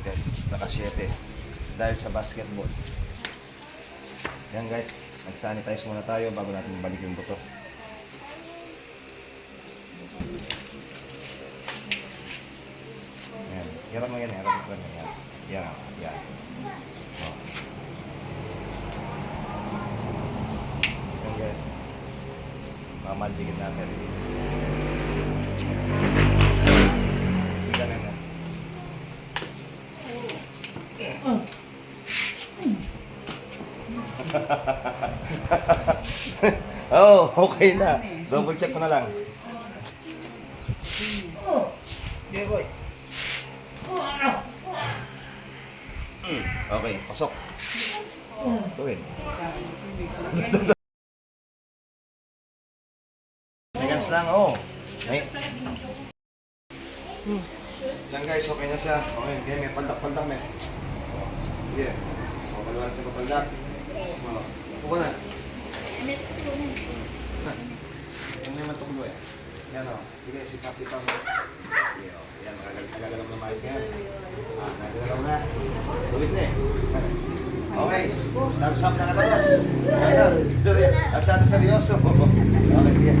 Yan guys, naka 7. Dahil sa basketball. Yan guys, nag-sanitize muna tayo bago natin balik yung buto. Yan, hirap mo yan, hirap mo yan. Yan, yan. yan. Oh. Yan guys, mamaldigin natin. Ganun na. oh, okay na. Double check ko na lang. Yeah, boy. Hmm, Okay, pasok. Go ahead. Seconds lang, oh. May... Hmm. Yan guys, okay na siya. Okay, okay may pandak-pandak may. Sige. O, kalawaan sa papandak. O, upo na. Ano naman tuklo eh. Yan o. Sige, sipa-sipa mo. Sige o. Yan, magagalaw na maayos ngayon. Ah, nagagalaw na. Tuwid na eh. Okay. Thumbs up na katapos. Okay na. Masyado seryoso. Okay, sige.